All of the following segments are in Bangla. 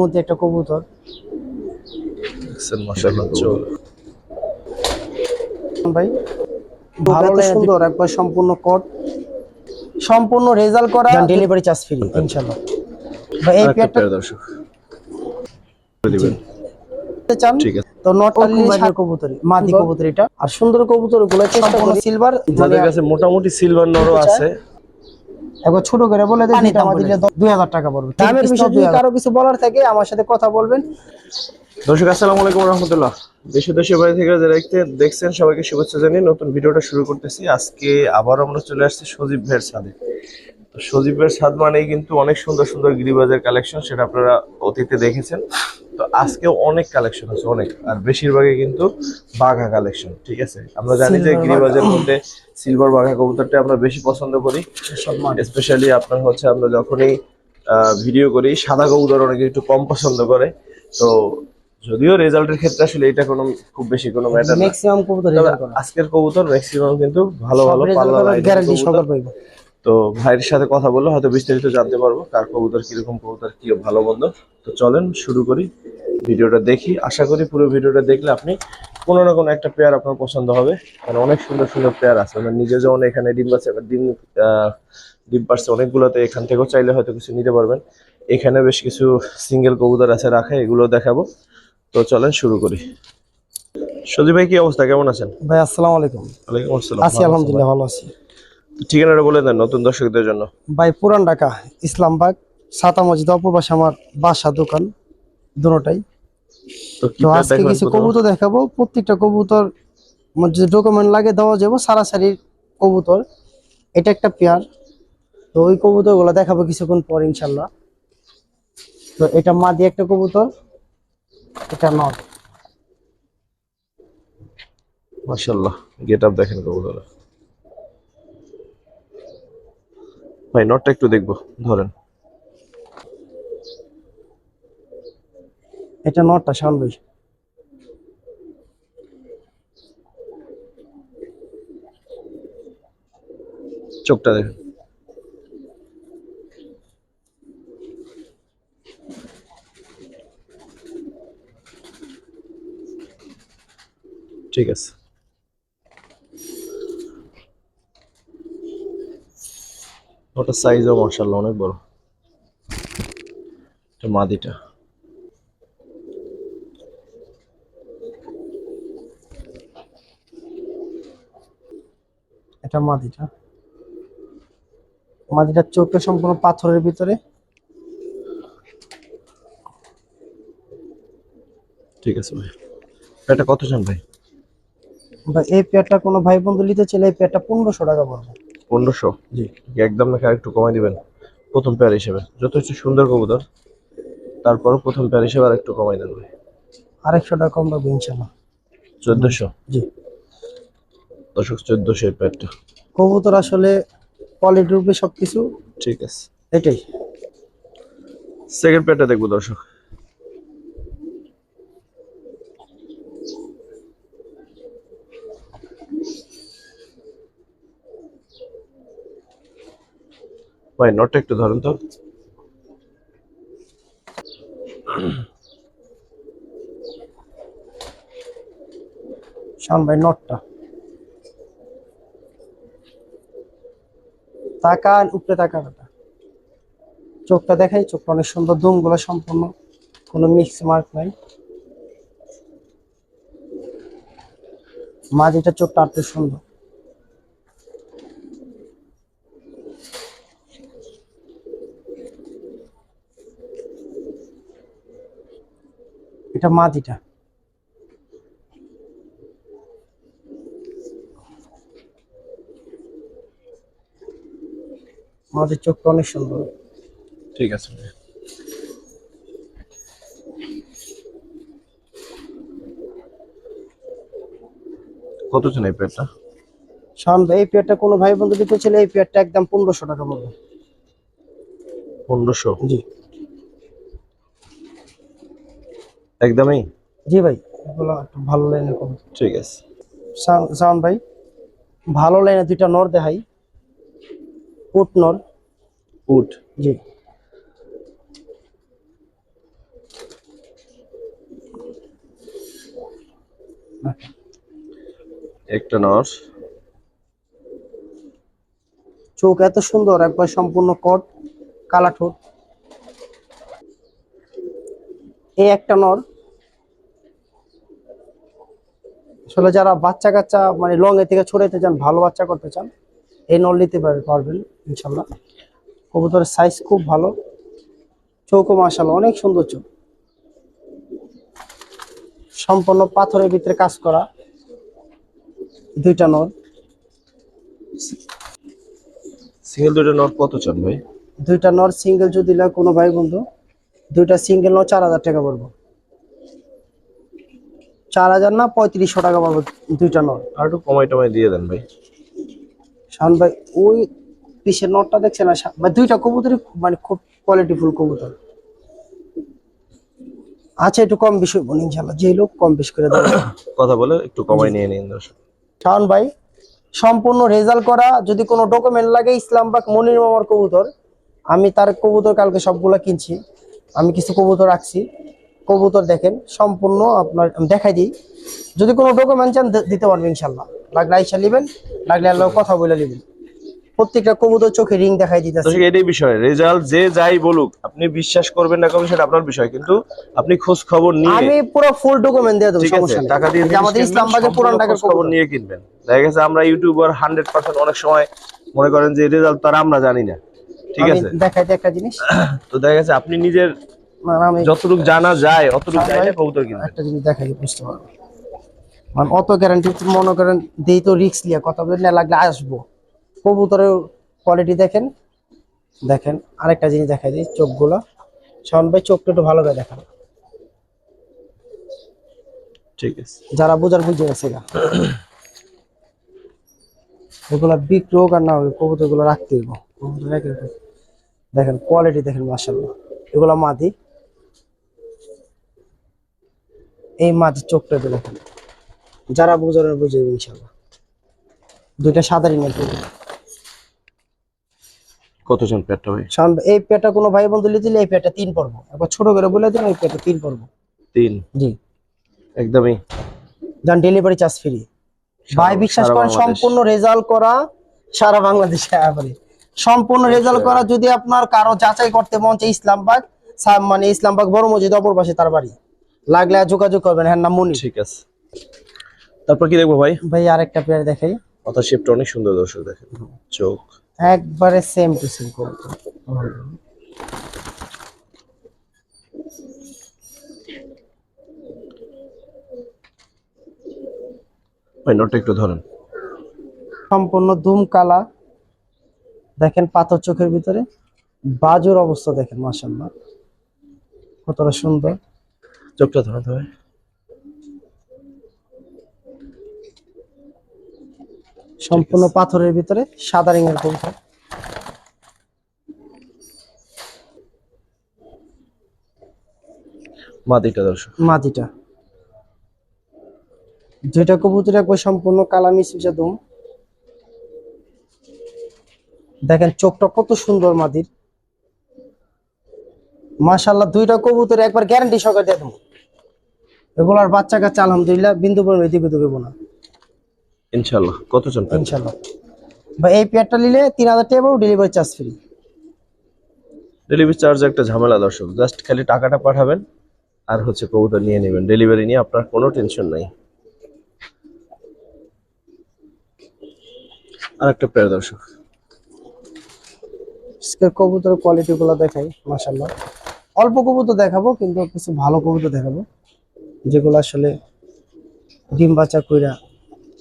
মধ্যে একটা কবুতর। ভাই ভালো সুন্দর একবার সম্পূর্ণ কট সম্পূর্ণ রেজাল্ট করা ডেলিভারি চার্জ ফ্রি ইনশাআল্লাহ। ভাই এই পেয়ারটা দর্শক। দিবেন চান? ঠিক আছে। তো নট অনলি কবুতরি মাদি কবুতর এটা। আর সুন্দর কবুতরগুলো সিলভার যাদের কাছে মোটামুটি সিলভার নরও আছে। একবার ছোট করে বলে দেন এটা দুই। হাজার টাকা পড়বে। দামের বিষয়ে যদি কারও কিছু বলার থাকে আমার সাথে কথা বলবেন। দর্শক আসসালামু আলাইকুম রহমতুল্লাহ। দেশে দেশে বাড়ি থেকে যারা দেখতে দেখছেন সবাইকে শুভেচ্ছা জানিয়ে নতুন ভিডিওটা শুরু করতেছি। আজকে আবার আমরা চলে আসছি সজীব ভাইয়ের ছাদে। তো সজীব ভাইয়ের ছাদ মানেই কিন্তু অনেক সুন্দর সুন্দর গিরিবাজের কালেকশন সেটা আপনারা অতীতে দেখেছেন। তো আজকেও অনেক কালেকশন আছে অনেক। আর বেশিরভাগই কিন্তু বাঘা কালেকশন ঠিক আছে? আমরা জানি যে গিরিবাজের মধ্যে সিলভার বাঘা কবুতরটা আমরা বেশি পছন্দ করি। স্পেশালি আপনার হচ্ছে আমরা যখনই ভিডিও করি সাদা কবুতর অনেকে একটু কম পছন্দ করে। তো যদিও রেজাল্টের ক্ষেত্রে আসলে এটা কোনো খুব বেশি কোনো ম্যাটার না। ম্যাক্সিমাম কবুতর আজকের কবুতর ম্যাক্সিমাম কিন্তু ভালো ভালো পাল্লা লাইনের গ্যারান্টি সবার পাইবো। তো ভাইয়ের সাথে কথা বললে হয়তো বিস্তারিত জানতে পারব কার কবুতর কীরকম কবুতর কি ভালো মন্দ তো চলেন শুরু করি ভিডিওটা দেখি। আশা করি পুরো ভিডিওটা দেখলে আপনি কোনো না কোনো একটা পেয়ার আপনার পছন্দ হবে। কারণ অনেক সুন্দর সুন্দর পেয়ার আছে। আমার নিজে যেমন এখানে ডিম আছে ডিম ডিম পারছে অনেকগুলোতে এখান থেকেও চাইলে হয়তো কিছু নিতে পারবেন। এখানে বেশ কিছু সিঙ্গেল কবুতর আছে রাখা এগুলো দেখাবো। তো চলেন শুরু করি। সজীব ভাই কি অবস্থা? কেমন আছেন? ভাই আসসালামু আলাইকুম। ওয়ালাইকুম আসসালাম। আছি আলহামদুলিল্লাহ ভালো আছি। ঠিকানাটা বলে দেন নতুন দর্শকদের জন্য। ভাই পুরান ঢাকা ইসলামবাগ সাতা মসজিদ পাশে আমার বাসা দোকান দুটোটাই। তো আজকে কিছু কবুতর দেখাবো। প্রত্যেকটা কবুতর আমার যে ডকুমেন্ট লাগে দেওয়া যাব সারাসারি কবুতর। এটা একটা পেয়ার। তো ওই কবুতরগুলো দেখাবো কিছুক্ষণ পর ইনশাল্লাহ তো এটা মাদি একটা কবুতর এটা নট মাশাল্লাহ গেট আপ দেখেন কবুতর ভাই নটটা একটু দেখব ধরেন। এটা নটটা শান ভাই। চোখটা দেখেন। ঠিক আছে। ওটা সাইজও মাশাল্লাহ অনেক বড়। এটা মাদিটা। এটা মাদিটা। মাদিটার চোখটা সম্পূর্ণ পাথরের ভিতরে। ঠিক আছে ভাই। এটা কত চান ভাই? বা এই পেয়ারটা কোনো ভাই বন্ধু নিতে চাইলে এই পেয়ারটা পনেরোশো টাকা পড়বে। পনেরোশো? জি। একদম নাকি আরেকটু কমাই দিবেন প্রথম পেয়ার হিসেবে। হচ্ছে সুন্দর কবুতর তারপরও প্রথম পেয়ার হিসেবে আরেকটু কমাই দেন ভাই। আরেকশো টাকা কম পাবো ইনশাল্লাহ চোদ্দশো? জি। দশক চোদ্দশো এই পেয়ারটা কবুতর আসলে কোয়ালিটির উপরে সবকিছু। ঠিক আছে। এটাই। সেকেন্ড পেয়ারটা দেখব দর্শক। ভাই, নটটা একটু ধরুন তো। শান ভাই, নটটা। তাকান, উপরে তাকান চোখটা দেখাই, চোখটা অনেক সুন্দর দুমগুলো সম্পূর্ণ। কোনো মিক্স মার্ক নাই। মাঝিটা চোখটা আটতে সুন্দর। এটা মাদিটা আমাদের চোখটা অনেক সুন্দর। ঠিক আছে ভাই। কত জন এই পেয়ারটা? শান ভাই এই পেয়ারটা কোনো ভাই বন্ধু দিতে ছিল এই পেয়ারটা একদম পনেরোশো টাকা পড়বে পনেরোশো? জি। একদমই? জি ভাই একটু ভালো লাইনে কম ঠিক আছে। সাউন্ড ভাই ভালো লাইনে দুইটা নর দেখাই। উট নর। উট? জি। একটা নর। চোখ এত সুন্দর একবার সম্পূর্ণ কট কালা ঠোঁট। এই একটা নর। আসলে যারা বাচ্চা কাচ্চা মানে লং এ থেকে ছড়াইতে চান ভালো বাচ্চা করতে চান এই নল নিতে পার- পারবেন ইনশাল্লাহ কবুতরের সাইজ খুব ভালো। চৌকো মাশাল অনেক সুন্দর চোখ। সম্পূর্ণ পাথরের ভিতরে কাজ করা দুইটা নর। সিঙ্গেল দুটো নর কত চান ভাই? দুইটা নর সিঙ্গেল যদি লাগে কোনো ভাই বন্ধু দুইটা সিঙ্গেল নর চার হাজার টাকা পড়ব। চার হাজার না পঁয়ত্রিশশো টাকা পাবো দুইটা নর আর একটু কমাই টমাই দিয়ে দেন ভাই। শান ভাই ওই পিসের নটটা দেখছে না? ভাই দুইটা কবুতরই মানে খুব কোয়ালিটিফুল কবুতর। আচ্ছা একটু কম বেশি হইব না ইনশাল্লাহ যে লোক কম বেশি করে দেবে। কথা বলে একটু কমাই নিয়ে নিন দর্শক। শাওন ভাই সম্পূর্ণ রেজাল্ট করা যদি কোনো ডকুমেন্ট লাগে ইসলামবাগ মনির মামার কবুতর আমি তার কবুতর কালকে সবগুলা কিনছি। আমি কিছু কবুতর রাখছি। কবুতর দেখেন সম্পূর্ণ আপনার দেখাই দিই। যদি কোনো ডকুমেন্ট চান দিতে পারবেন ইনশাল্লাহ লাগলে আইসা নেবেন লাগলে আল্লাহ কথা বলে নেবেন। প্রত্যেকটা কবুতর চোখে রিং দেখাই দিতেছে। এটাই বিষয় রেজাল্ট যে যাই বলুক আপনি বিশ্বাস করবেন না করবেন সেটা আপনার বিষয়। কিন্তু আপনি খোঁজ খবর নিয়ে আমি পুরো ফুল ডকুমেন্ট দিয়ে দেবো সমস্যা নেই। টাকা দিয়ে আমাদের ইসলামবাগের পুরান টাকার খবর নিয়ে কিনবেন। দেখা গেছে আমরা ইউটিউবার হান্ড্রেড পার্সেন্ট অনেক সময় মনে করেন যে রেজাল্ট তার আমরা জানি না। ঠিক আছে? দেখাই একটা জিনিস। তো দেখা গেছে আপনি নিজের মানে যতটুকু জানা যায় অতটুকু জানলে কবুতর কিনবেন। একটা জিনিস দেখাই বুঝতে পারব মানে অত গ্যারান্টি মনে করেন দিই তো রিক্স লিয়া কথা বলে না লাগলে আসব। কবুতরের কোয়ালিটি দেখেন দেখেন আরেকটা জিনিস দেখাই দিই চোখগুলো। শাওন ভাই চোখটা একটু ভালো করে দেখান। ঠিক আছে। যারা বোঝার বুঝে গেছে গা। এগুলা বিক্রি হোক আর না হোক কবুতরগুলো রাখতে হইব। কবুতর রেখে। দিতে। দেখেন কোয়ালিটি দেখেন মাসাল্লাহ এগুলা মাদি। এই মাদি চোখটা দেখেন। যারা বোঝার বুঝে ইনশাল্লাহ দুইটা সাদা রিঙের কবুতর। কতজন পেটটা ভাই? এই পেটা কোনো ভাই বন্ধু দিলে এই পেটা তিন পর্ব। একবার ছোট করে বলে দিন এই পেটা তিন পর্ব। তিন? জি। একদমই। যান ডেলিভারি চার্জ ফ্রি ভাই বিশ্বাস করেন সম্পূর্ণ রেজাল্ট করা সারা বাংলাদেশে একেবারে সম্পূর্ণ রেজাল্ট করা যদি আপনার কারও যাচাই করতে মন চায় ইসলামবাগ মানে ইসলামবাগ বড় মসজিদ অপর পাশে তার বাড়ি। লাগলে যোগাযোগ করবেন। হ্যাঁ নাম মনি। ঠিক আছে। তারপর কি দেখব ভাই? ভাই আরেকটা পেয়ার দেখাই। মাথার শেপটা অনেক সুন্দর দর্শক দেখেন। চোখ। একবারে সেম টু সেম ভাই নোটটা একটু ধরেন। সম্পূর্ণ ধুম কালা দেখেন পাথর চোখের ভিতরে। বাজুর অবস্থা দেখেন মাসাল্লাহ কতটা সুন্দর। চোখটা তো ভাই সম্পূর্ণ পাথরের ভিতরে সাদা রিঙের কবুতর। মাদিটা দর্শক। মাদিটা। দুইটা কবুতর একবার সম্পূর্ণ কালা মিশমিশা দুম। দেখেন চোখটা কত সুন্দর মাদির। মাশাল্লাহ দুইটা কবুতর একবার গ্যারান্টি সহকারে দিয়ে দেবো। এগুলার বাচ্চা কাচ্চা আলহামদুলিল্লাহ বিন্দু পরিমাণ এদিক ওদিক না। ইনশাল্লাহ কতজন পেট ইনশাল্লাহ বা এই পেয়ারটা নিলে তিন হাজার টাকা পাবো delivery charge free delivery charge একটা ঝামেলা দর্শক। জাস্ট খালি টাকাটা পাঠাবেন আর হচ্ছে কবুতর নিয়ে নেবেন। ডেলিভারি নিয়ে আপনার কোনো টেনশন নাই। আর একটা পেয়ার দর্শক। আজকের কবুতরের কোয়ালিটি গুলো দেখাই মাশাল্লাহ অল্প কবুতর দেখাবো কিন্তু কিছু ভালো কবুতর দেখাবো। যেগুলো আসলে ডিম বাচ্চা কইরা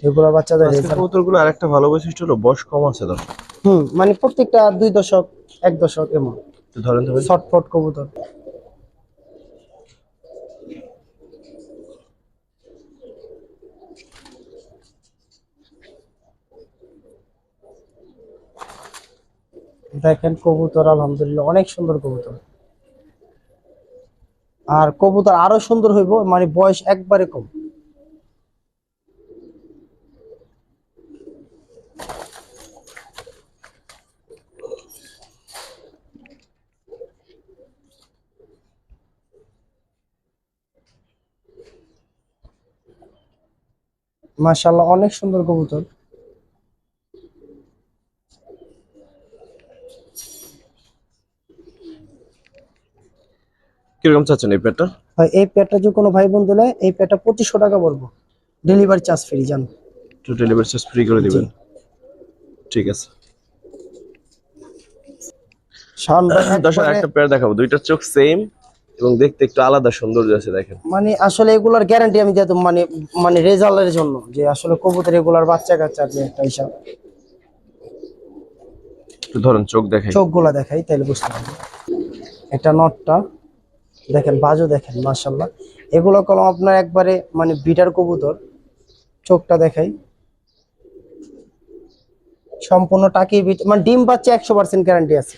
এগুলো বাচ্চাদের কবুতরগুলো কবুতরগুলো আরেকটা ভালো বৈশিষ্ট্য হলো বয়স কম আছে দর্শক হুম মানে প্রত্যেকটা দুই দশক এক দশক এমন। ধরেন ছটফট কবুতর। দেখেন কবুতর, আলহামদুলিল্লাহ, অনেক সুন্দর কবুতর। আর কবুতর আরও সুন্দর হইব মানে বয়স একবারে কম। মাশাল্লাহ অনেক সুন্দর কবুতর। কীরকম চাচ্ছেন এই পেয়ারটা? ভাই এই পেয়ারটা যদি কোনো ভাই বন্ধু নেয় এই পেয়ারটা পঁচিশশো টাকা পড়ব। ডেলিভারি চার্জ ফ্রি জান। টু ডেলিভারি চার্জ ফ্রি করে দিবেন। ঠিক আছে। দর্শক একটা পেয়ার দেখাবো। দুইটার চোখ সেম এবং দেখতে একটু আলাদা সৌন্দর্য আছে দেখেন। মানে আসলে এগুলার গ্যারান্টি আমি দেবো মানে মানে রেজাল্টের জন্য যে আসলে কবুতর এগুলার বাচ্চা কাচ্চার যে একটা হিসাব। ধরেন চোখ দেখাই। চোখগুলা দেখাই তাহলে বুঝতে পারবে। এটা নটটা। দেখেন বাজু দেখেন মার্শাল্লাহ এগুলো কলম আপনার একবারে মানে বিটার কবুতর চোখটা দেখাই। সম্পূর্ণ টাকি মানে ডিম পাচ্ছে একশো পার্সেন্ট গ্যারান্টি আছে।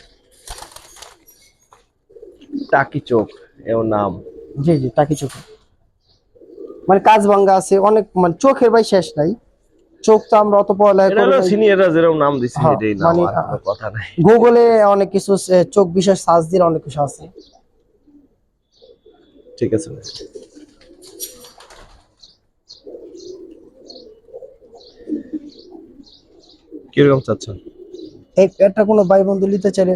টাকি চোখ এর নাম। জি জি টাকি চোখ। মানে কাজ ভাঙ্গা আছে অনেক মানে চোখের ভাই শেষ নাই। চোখ তো আমরা অত পড়ালেখা করি নাই। সিনিয়ররা যেরকম নাম দিচ্ছে হ্যাঁ, এটাই নাম মানে, কথা নাই। গুগলে অনেক কিছু চোখ বিষয় সার্চ দিলে অনেক কিছু আছে। ঠিক আছে কীরকম চাচ্ছেন? একটা কোনো ভাই বন্ধু নিতে চাইলে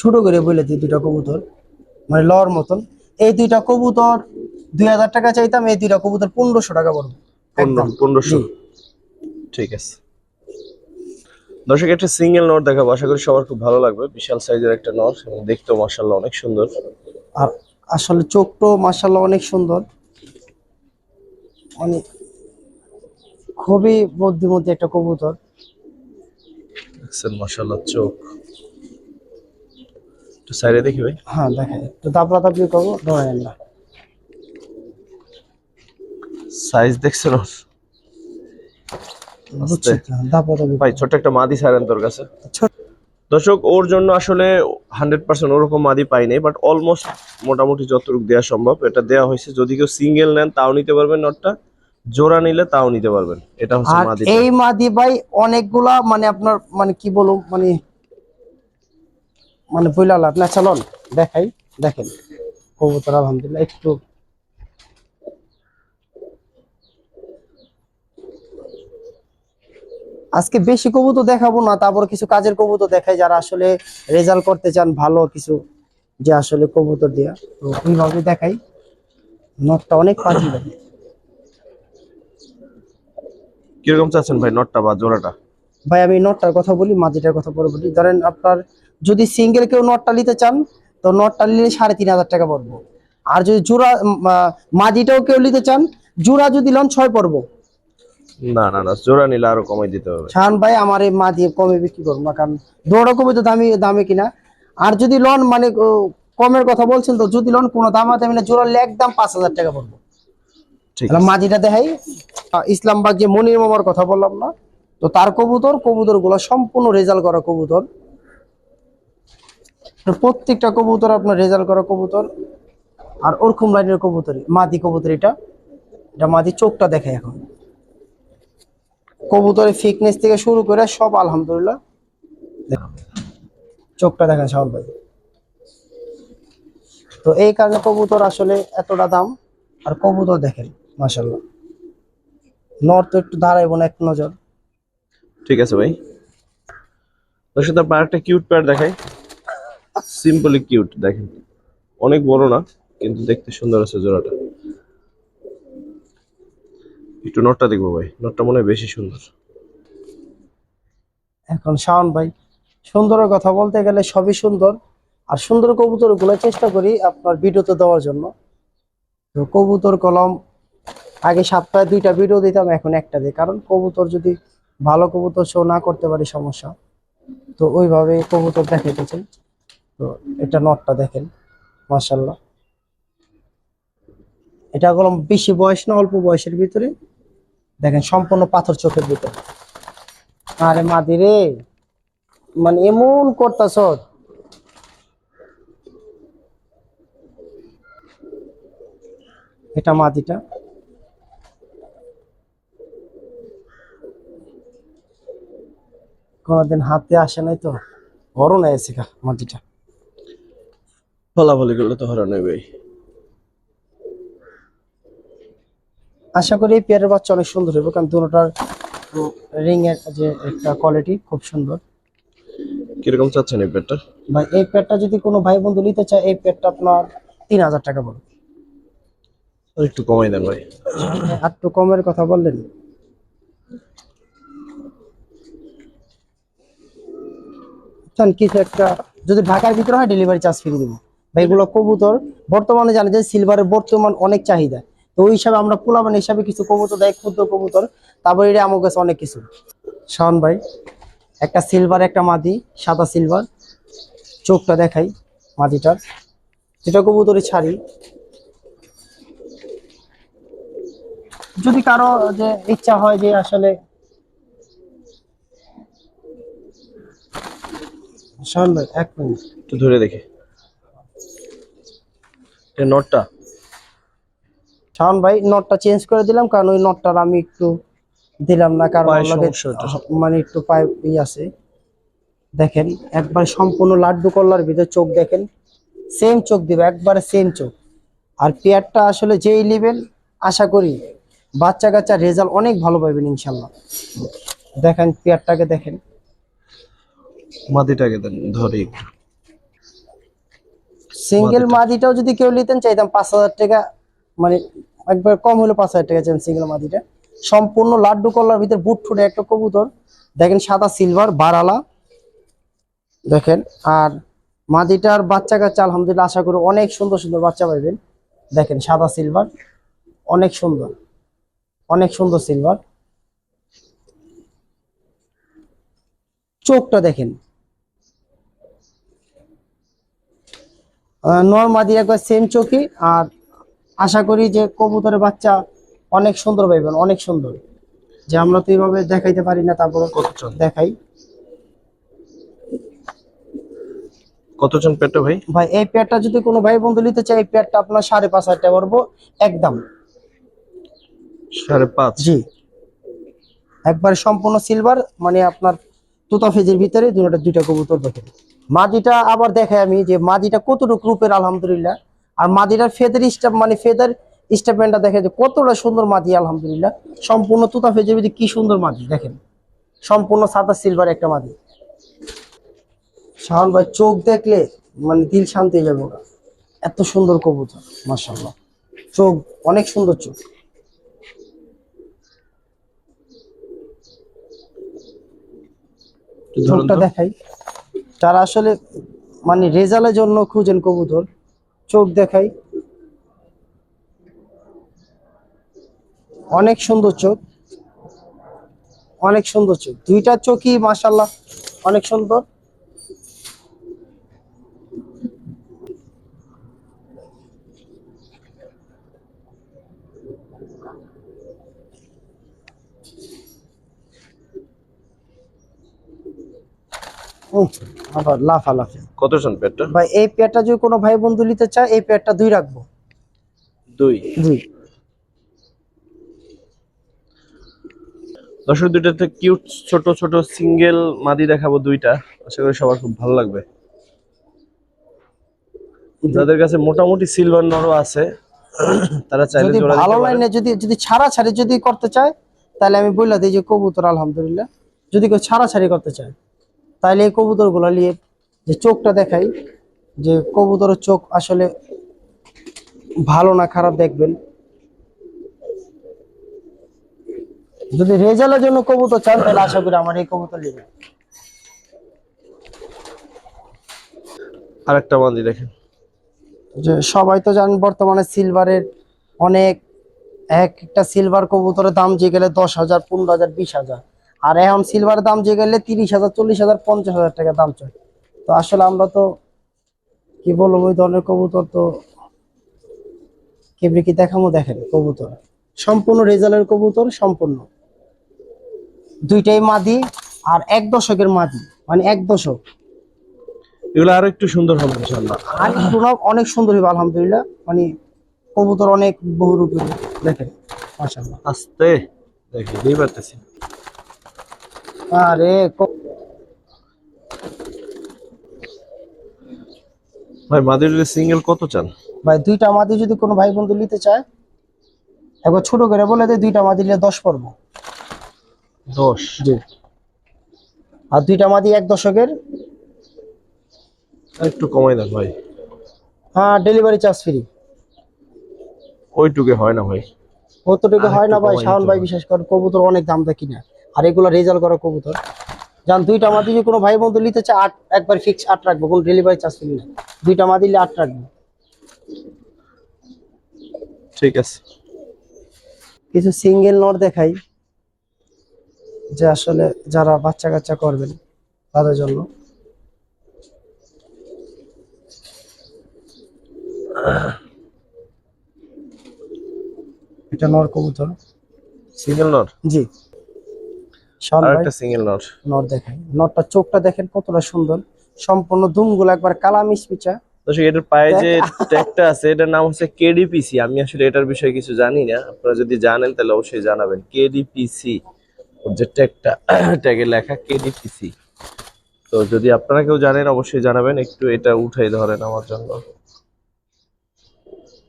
ছোট করে বলে দিই দুইটা কবুতর মানে লর মতন। এই দুইটা কবুতর দুই হাজার টাকা চাইতাম এই দুইটা কবুতর পনেরোশো টাকা পড়বে। পনেরোশো। ঠিক আছে। দর্শক একটা সিঙ্গেল নট দেখাবো। আশা করি সবার খুব ভালো লাগবে। বিশাল সাইজের একটা নট দেখতেও মার্শাল্লাহ অনেক সুন্দর। আর আসলে চোখটাও মার্শাল্লাহ অনেক সুন্দর। অনেক খুবই বুদ্ধিমতী একটা কবুতর। দেখছেন মার্শাল্লাহ চোখ। একটু সাইডে দেখি ভাই। হ্যাঁ দেখেন একটু দাবলা দাবলি করব ধরেন না। সাইজ দেখছেন ভাই ছোট্ট একটা মাদি সারেন তোর কাছে। ছোট দর্শক ওর জন্য আসলে হান্ড্রেড পার্সেন্ট ওরকম মাদি পাই নাই বাট অলমোস্ট মোটামুটি যতটুকু দেওয়া সম্ভব এটা দেওয়া হয়েছে। যদি কেউ সিঙ্গেল নেন তাও নিতে পারবেন নটটা। জোড়া নিলে তাও নিতে পারবেন। এটা হচ্ছে মাদি এই মাদি ভাই অনেকগুলা মানে আপনার মানে কি বলব মানে মানে বইলা লাভ না চলন দেখাই দেখেন। কবুতর আলহামদুলিল্লাহ একটু আজকে বেশি কবুতর দেখাবো না তারপর কিছু কাজের কবুতর দেখাই যারা আসলে রেজাল্ট করতে চান ভালো কিছু যে আসলে কবুতর দিয়া। তো ওইভাবে দেখাই। নটটা অনেক পাখি ভাই কীরকম চাচ্ছেন ভাই নটটা বা জোড়াটা? ভাই আমি নটটার কথা বলি মাদিটার কথা পরে বলি। ধরেন আপনার যদি সিঙ্গেল কেউ নটটা নিতে চান তো নটটা নিলে সাড়ে তিন হাজার টাকা পড়ব। আর যদি জোড়া মাদিটাও কেউ নিতে চান জোড়া যদি লন ছয় পড়ব। না না না জোড়া নিলে আরও কমাই দিতে হবে। ভাই আমার এই মাদি কমে বিক্রি করব না কারণ দৌড়া কমে তো দামি দামে কিনা। আর যদি লন মানে কমের কথা বলছেন তো যদি লন কোনো দাম দামি না জোড়া নিলে একদম পাঁচ হাজার টাকা পড়ব মাদিটা দেখাই। ইসলামবাগ যে মনির মামার কথা বললাম না তো তার কবুতর কবুতরগুলো সম্পূর্ণ রেজাল্ট করা কবুতর। প্রত্যেকটা কবুতর আপনার রেজাল্ট করা কবুতর। আর ওরকম লাইনের কবুতর মাদি কবুতর এটা। এটা মাদি চোখটা দেখে এখন। কবুতরের ফিটনেস থেকে শুরু করে সব আলহামদুলিল্লাহ। চোখটা দেখেন সাহল ভাই। তো এই কারণে কবুতর আসলে এতটা দাম, আর কবুতর দেখেন মাসাল্লাহ নর তো একটু দাঁড়াইবো না এক নজর। ঠিক আছে ভাই। দর্শক তারপর একটা কিউট প্যাড দেখাই। সিম্পলি কিউট দেখেন। অনেক বড় না, কিন্তু দেখতে সুন্দর আছে জোড়াটা। একটু নটটা দেখব ভাই। নটটা মনে হয় বেশি সুন্দর। এখন শাওন ভাই সুন্দরের কথা বলতে গেলে সবই সুন্দর। আর সুন্দর কবুতরগুলো চেষ্টা করি আপনার ভিডিওতে দেওয়ার জন্য। তো কবুতর কলম, আগে সপ্তাহে দুইটা ভিডিও দিতাম, এখন একটা দিই। কারণ কবুতর যদি ভালো কবুতর শো না করতে পারি সমস্যা। তো ওইভাবে কবুতর দেখাইতেছেন তো এটা নটটা দেখেন মাশাল্লাহ এটা কলম বেশি বয়স না, অল্প বয়সের ভিতরে। দেখেন, সম্পূর্ণ পাথর চোখের ভিতরে। আরে মাদি রে মানে এমন করতাছ। এটা মাদিটা। কোনদিন হাতে আসে নাই তো? হরণ আছে মাদিটা। ফলাফলি করলে তো হরণ ভাই আশা করি এই পেয়ারের বাচ্চা অনেক সুন্দর হবে কারণ দুটোটার রিং এর যে একটা কোয়ালিটি খুব সুন্দর। কীরকম চাচ্ছেন এই পেটটা ভাই এই পেয়ারটা যদি কোনো ভাই বন্ধু নিতে চায় এই পেয়ারটা আপনার তিন হাজার টাকা পড়বে। একটু কমাই দেন ভাই। আর একটু কমের কথা বললেন? চান কিছু একটা যদি ঢাকার ভিতরে হয় ডেলিভারি চার্জ ফ্রি দেবো। ভাই এগুলো কবুতর বর্তমানে জানে যে সিলভারের বর্তমান অনেক চাহিদা। তো ওই হিসাবে আমরা পোলাবান হিসাবে কিছু কবুতর দেয়, ক্ষুদ্র কবুতর, তারপরে এটা আমার কাছে অনেক কিছু। শাহন ভাই, একটা সিলভার একটা মাদি, সাদা সিলভার চোখটা দেখাই মাদিটার। যেটা কবুতরে ছাড়ি। যদি কারও যে ইচ্ছা হয় যে আসলে শাহন ভাই, এক মিনিট। একটু ধরে দেখি। নটটা? শাওন ভাই নটটা চেঞ্জ করে দিলাম কারণ ওই নটটার আমি একটু দিলাম না কারণ। মানে একটু পায়ে ই আছে। দেখেন একবার সম্পূর্ণ লাড্ডু কল্লার ভিতরে চোখ দেখেন সেম চোখ দিবে একবারে সেম চোখ। আর পেয়ারটা আসলে যেই নেবেন আশা করি বাচ্চা কাচ্চা রেজাল্ট অনেক ভালো পাবেন ইনশাল্লাহ। দেখেন পেয়ারটাকে দেখেন। মাদিটাকে ধরে সিঙ্গেল মাদিটাও যদি কেউ নিতেন চাইতাম পাঁচ হাজার টাকা মানে একবার কম হলে পাঁচ হাজার টাকা চাইতাম সিঙ্গেল মাদিটা সম্পূর্ণ লাড্ডু কল্লার ভিতরে বুট ফুটে একটা কবুতর। দেখেন সাদা সিলভার বারালা। দেখেন, আর মাদিটার বাচ্চা কাচ্চা, আলহামদুলিল্লাহ, আশা করি অনেক সুন্দর সুন্দর বাচ্চা পাইবেন দেখেন, সাদা সিলভার অনেক সুন্দর। অনেক সুন্দর সিলভার চোখটা দেখেন। নর্মাদি একবার সেম চোখই, আর আশা করি যে কবুতরের বাচ্চা অনেক সুন্দর পাইবেন অনেক সুন্দর। যে আমরা তো এইভাবে দেখাইতে পারি না তারপর কত চান দেখাই। কত চান পেটটা ভাই? ভাই এই পেয়ারটা যদি কোনো ভাই বন্ধু নিতে চায় এই পেয়ারটা আপনার সাড়ে পাঁচ হাজার টাকা পড়ব একদম। সাড়ে পাঁচ? জি। একবার সম্পূর্ণ সিলভার মানে আপনার তুতা ফেজের ভিতরে দুটো দুইটা কবুতর দেখেন। মাদিটা আবার দেখাই আমি যে মাদিটা কতটুকু রূপের আলহামদুলিল্লাহ। আর মাদিটার ফেদের স্টাপ মানে ফেদার স্টেপমেন্টটা দেখে যে কতটা সুন্দর মাদি আলহামদুলিল্লাহ। সম্পূর্ণ তুতা ফেজের ভিতরে কি সুন্দর মাদি দেখেন। সম্পূর্ণ সাদা সিলভার একটা মাদি। শাহন ভাই চোখ দেখলে মানে দিল শান্তি যাবে ওরা। এত সুন্দর কবুতর মাশাআল্লাহ। চোখ অনেক সুন্দর চোখ। চোখটা দেখাই। তারা আসলে মানে রেজাল্টের জন্য খুঁজেন কবুতর চোখ দেখাই। অনেক সুন্দর চোখ। অনেক সুন্দর চোখ। দুইটা চোখই মাশাল্লাহ অনেক সুন্দর। আবার লাফালাফি। কত পেটটা ভাই এই পেয়ারটা যদি কোনো ভাই বন্ধু নিতে চায় এই পেয়ারটা দুই রাখব। দুই? জি। দর্শক দুইটাতে কিউট ছোট ছোট সিঙ্গেল মাদি দেখাবো দুইটা। আশা করি সবার খুব ভালো লাগবে। যাদের কাছে মোটামুটি সিলভার নরও আছে তারা চাইলে যদি ভালো লাইনে যদি যদি ছাড়া ছাড়ি যদি করতে চায় তাহলে আমি বললাম দিই যে কবুতর আলহামদুলিল্লাহ। যদি কেউ ছাড়া ছাড়ি করতে চায় তাহলে এই কবুতরগুলো নিয়ে যে চোখটা দেখাই যে কবুতরের চোখ আসলে ভালো না খারাপ দেখবেন। যদি রেজাল্টের জন্য কবুতর চান তাহলে আশা করি আমার এই কবুতর নেবেন। আরেকটা মাদি দেখেন। যে সবাই তো জানেন বর্তমানে সিলভারের অনেক এক একটা সিলভার কবুতরের দাম যে গেলে দশ হাজার পনেরো হাজার বিশ হাজার। আর এখন সিলভারের দাম যে গেলে তিরিশ হাজার চল্লিশ হাজার পঞ্চাশ হাজার টাকা দাম চলে। তো আসলে আমরা তো কি বলব ওই ধরনের কবুতর তো কেবলি কি দেখামো দেখেন কবুতর। সম্পূর্ণ রেজাল্টের কবুতর সম্পূর্ণ। দুইটাই মাদি আর এক দশকের মাদি মানে এক দশক। এগুলো আরও একটু সুন্দর হবে ইনশাআল্লাহ। আর অনেক সুন্দর হবে আলহামদুলিল্লাহ। মানে কবুতর অনেক বহুরূপী দেখেন মাশাআল্লাহ। আস্তে দেখি দিয়ে পারতেছি। আরে ভাই মাদির সিঙ্গেল কত চান? ভাই দুইটা মাদি যদি কোনো ভাই বন্ধু নিতে চায় একবার ছোট করে বলে দেয় দুইটা মাদি দিলে দশ পড়ব। দশ? জি। আর দুইটা মাদি এক দশকের। একটু কমাই দেন ভাই। হ্যাঁ ডেলিভারি চার্জ ফ্রি ওইটুকে হয় না ভাই। কতটুকু আর হয় না ভাই শাওন ভাই। বিশেষ করে কবুতর অনেক দাম দেয় কিনা। আর এগুলো রেজাল্ট করা কবুতর। যান দুইটা মাদি যদি কোনো ভাই বন্ধু নিতে চায় আট একবার ফিক্স আট রাখব কোনো ডেলিভারি চার্জ ফ্রি না দুইটা মাদি দিলে আট রাখব। ঠিক আছে। কিছু সিঙ্গেল নট দেখাই যে আসলে যারা বাচ্চা কাচ্চা করবেন তাদের জন্য। এটা নর কবুতর। সিঙ্গেল নট জি। আর একটা সিঙ্গেল নট নর দেখাই নরটা চোখটা দেখেন কতটা সুন্দর। সম্পূর্ণ দুমগুলো একবার কালা দর্শক এটার পায়ে যে ট্যাগটা আছে এটার নাম হচ্ছে কেডিপিসি আমি আসলে এটার বিষয়ে কিছু জানি না। আপনারা যদি জানেন তাহলে অবশ্যই জানাবেন। কেডিপিসি ওর যে ট্যাগটা ট্যাগে লেখা কেডিপিসি তো যদি আপনারা কেউ জানেন অবশ্যই জানাবেন। একটু এটা উঠাই ধরেন আমার জন্য।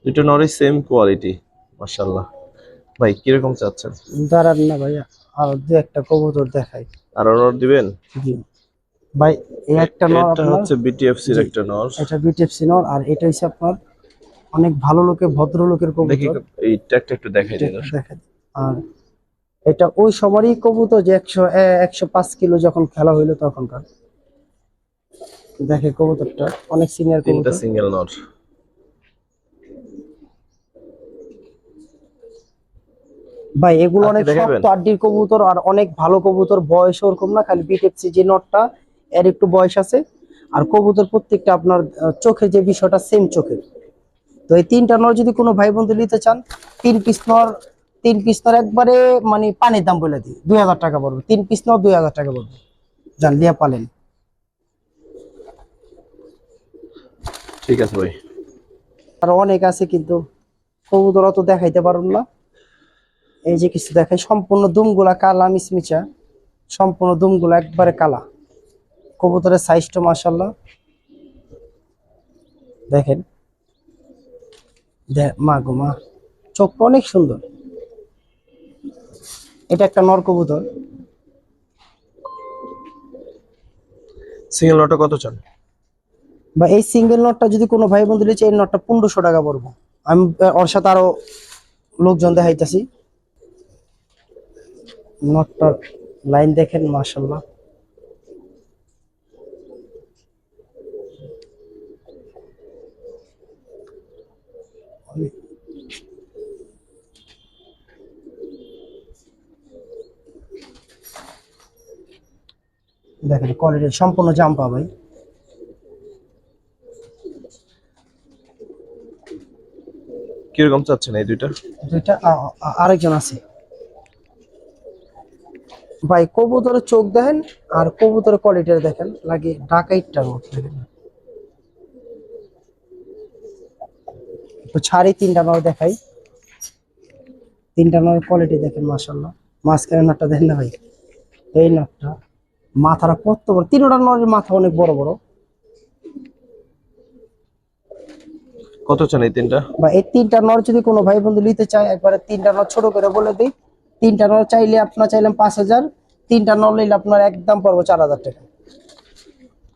দুটো সেম কোয়ালিটি মাশাল্লাহ ভাই কীরকম চাচ্ছেন? দাঁড়ান না ভাইয়া। আর দু একটা কবুতর দেখাই। আর নর দিবেন? জি। ভাই এই একটা নর এটা হচ্ছে বিটিএফসির জি। একটা নর এটা বিটিএফসি নর আর এটা হচ্ছে আপনার অনেক ভালো লোকের ভদ্র লোকের দেখি কবুতর এই ট্যাগটা একটু দেখাই দিন দেখা আর এটা ওই সবারই কবুতর যে একশো একশো পাঁচ কিলো যখন খেলা হইল তখনকার। দেখে কবুতরটা অনেক সিনিয়র তিনটা সিঙ্গেল নর ভাই এগুলো অনেক শক্ত আড্ডির কবুতর আর অনেক ভালো কবুতর বয়স ওরকম না খালি বিটেপসি যে নটটা এর একটু বয়স আছে। আর কবুতর প্রত্যেকটা আপনার চোখের যে বিষয়টা সেম চোখের। তো এই তিনটা নর যদি কোনো ভাই বন্ধু নিতে চান তিন পিস নর তিন পিস নর একবারে মানে পানির দাম বলে দিই দুই হাজার টাকা পড়বে। তিন পিস নর দুই হাজার টাকা পড়বে। যান লিয়া পালেন। ঠিক আছে ভাই। আর অনেক আছে কিন্তু কবুতর অত দেখাইতে পারুন না। এই যে কিছু দেখাই সম্পূর্ণ দুমগুলা কালা মিচমিচা। সম্পূর্ণ দুমগুলা একবারে কালা। কবুতরের সাইজটা মাসাল্লাহ দেখেন। মা গো মা। চোখটা অনেক সুন্দর। এটা একটা নর কবুতর। সিঙ্গেল নটটা কত চান? বা এই সিঙ্গেল নটটা যদি কোনো ভাই বন্ধু লিচে এই নটটা পনেরোশো টাকা পড়ব। আমি ওর সাথে আরও লোকজন দেখাইতেছি। নটটার লাইন দেখেন মাসাল্লাহ দেখেন কোয়ালিটি সম্পূর্ণ জাম্পা ভাই। কীরকম চাচ্ছেন এই দুইটা? দুইটা আরেকজন আছে। ভাই কবুতরের চোখ দেখেন আর কবুতরের কোয়ালিটি দেখেন লাগে ডাকাইটটার মতো দেখেন। একটু ছাড়ি তিনটা নাও দেখাই। তিনটা নয় কোয়ালিটি দেখেন মাসাল্লাহ মাঝখানে নটটা দেখেন না ভাই? এই নটটা মাথাটা কত বড়? তিনটা নরের মাথা অনেক বড় বড়। কত চান এই তিনটা? বা এই তিনটা নর যদি কোনো ভাই বন্ধু নিতে চায় একবারে তিনটা নর ছোট করে বলে দিই। তিনটা নর চাইলে আপনার চাইলেন পাঁচ হাজার তিনটা নল নিলে আপনার একদম পড়ব চার হাজার টাকা।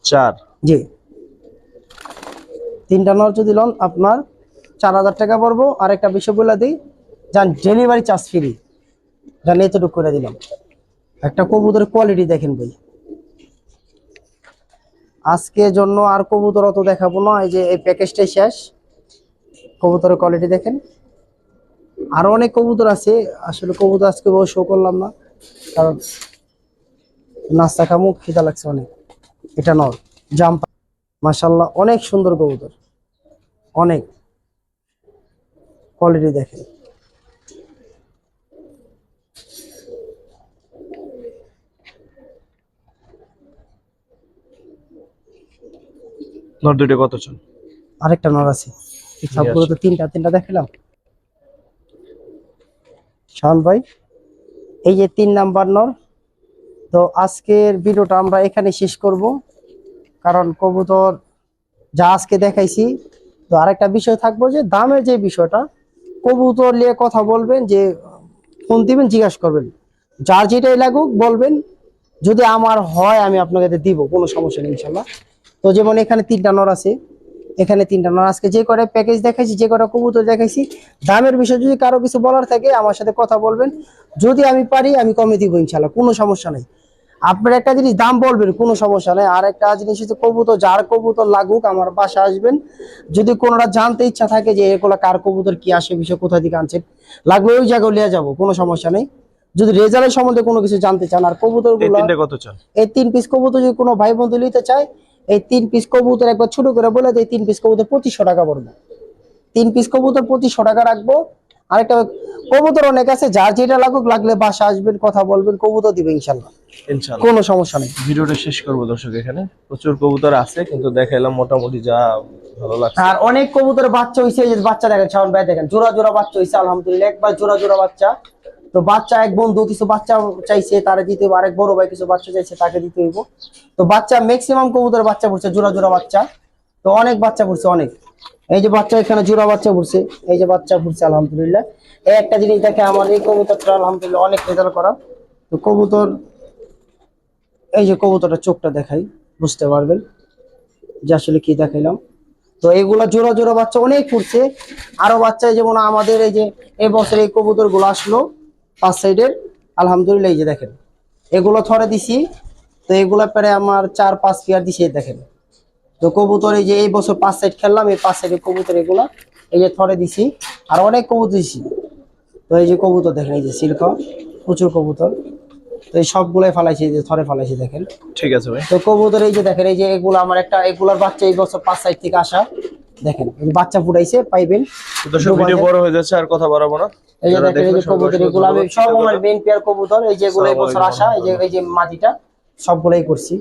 চার? জি। তিনটা নল যদি লন আপনার চার হাজার টাকা পড়ব। আর একটা বিষয় বলে দিই যান ডেলিভারি চার্জ ফ্রি যান এতটুকু করে দিলাম। একটা কবুতরের কোয়ালিটি দেখেন ভাই। আজকে জন্য আর কবুতর অত দেখাবো না এই যে এই প্যাকেজটাই শেষ। কবুতরের কোয়ালিটি দেখেন। আরও অনেক কবুতর আছে। আসলে কবুতর আজকে শো করলাম না। কারণ নাস্তা খামু খিদা লাগছে অনেক। এটা নর জাম্প মাসাল্লাহ অনেক সুন্দর কবুতর। অনেক। কোয়ালিটি দেখেন। নট দুইটা কত চান? আরেকটা নর আছে। সবগুলো তো তিনটা তিনটা দেখালাম। শাওন ভাই। এই যে তিন নাম্বার নর তো আজকের ভিডিওটা আমরা এখানে শেষ করব। কারণ কবুতর যা আজকে দেখাইছি, তো আরেকটা বিষয় থাকব যে দামের যে বিষয়টা, কবুতর নিয়ে কথা বলবেন, যে ফোন দিবেন, জিজ্ঞাসা করবেন। যার যেটাই লাগুক বলবেন। যদি আমার হয়, আমি আপনাকে দিব, কোনো সমস্যা নেই, ইনশাল্লাহ। তো যেমন এখানে তিনটা নর আছে। এখানে তিনটা নর আজকে যে কটা প্যাকেজ দেখাইছি যে কটা কবুতর দেখাইছি দামের বিষয়ে যদি কারও কিছু বলার থাকে আমার সাথে কথা বলবেন। যদি আমি পারি আমি কমে দিব ইনশাল্লাহ কোনো সমস্যা নেই। আপনার একটা জিনিস দাম বলবেন কোনো সমস্যা নেই। আর একটা জিনিস হচ্ছে কবুতর যার কবুতর লাগুক আমার বাসা আসবেন। যদি কোনোটা জানতে ইচ্ছা থাকে যে এগুলো কার কবুতর কি আসে বিষয় কোথা থেকে আনছেন লাগবে ওই জায়গায় লিয়ে যাব কোনো সমস্যা নেই। যদি রেজাল্টের সম্বন্ধে কোনো কিছু জানতে চান আর কবুতর এই তিন পিস কবুতর যদি কোনো ভাই বন্ধু নিতে চায় এই তিন পিস কবুতর একবার ছোট করে বলে দেয় তিন পিস কবুতর পঁচিশশো টাকা পড়বে। তিন পিস কবুতর পঁচিশশো টাকা রাখব। আরেকটা কবুতর অনেক আছে যার যেটা লাগুক লাগলে বাসা আসবেন কথা বলবেন কবুতর দিবে ইনশাল্লাহ। ইনশাল্লাহ। কোনো সমস্যা নেই। ভিডিওটা শেষ করব দর্শক এখানে। প্রচুর কবুতর আছে কিন্তু দেখাইলাম মোটামুটি যা ভালো লাগছে। আর অনেক কবুতর বাচ্চা হইছে যে বাচ্চা দেখেন শাওন ভাই দেখেন জোড়া জোড়া বাচ্চা হইছে আলহামদুলিল্লাহ একবার জোড়া জোড়া বাচ্চা। তো বাচ্চা এক বন্ধু, কিছু বাচ্চা চাইছে, তারা দিতে হইব আরেক বড় ভাই কিছু বাচ্চা চাইছে, তাকে দিতে হইব। তো বাচ্চা ম্যাক্সিমাম কবুতর বাচ্চা পড়ছে, জোড়া জোড়া বাচ্চা। তো অনেক বাচ্চা পড়ছে, অনেক। এই যে বাচ্চা এখানে জোড়া বাচ্চা পড়ছে, এই যে বাচ্চা পড়ছে, আলহামদুলিল্লাহ। এই একটা জিনিস দেখে আমার এই কবুতরটা আলহামদুলিল্লাহ অনেক রেজাল্ট করা। তো কবুতর, এই যে কবুতরটা চোখটা দেখাই, বুঝতে পারবেন যে আসলে কি দেখাইলাম। তো এগুলা জোড়া জোড়া বাচ্চা অনেক ফুটছে আরও বাচ্চা যেমন আমাদের এই যে এবছর এই কবুতরগুলো আসলো পাঁচ সাইডের আলহামদুলিল্লাহ এই যে দেখেন। এগুলো থরে দিছি তো এগুলা পরে আমার চার পাঁচ পেয়ার দিছি দেখেন। তো কবুতর এই যে এই বছর পাঁচ সাইড খেললাম এই পাঁচ সাইডের কবুতর এগুলা এই যে থরে দিছি। আর অনেক কবুতর দিছি। তো এই যে কবুতর দেখেন এই যে সিল্ক প্রচুর কবুতর। তো এই সবগুলাই ফালাইছি যে থরে ফালাইছি দেখেন। ঠিক আছে ভাই। তো কবুতর এই যে দেখেন এই যে এগুলো আমার একটা এগুলার বাচ্চা এই বছর পাঁচ সাইড থেকে আসা। দেখেন বাচ্চা ফুটাইছে পাইবেন। ভিডিও বড় হয়ে যাচ্ছে আর কথা বাড়াবো না। এই যে কবুতর এগুলো আমি সব আমার মেন পেয়ার কবুতর এই যে এগুলো এই বছর আসা এই যে এই যে মাটিটা সবগুলাই করছি।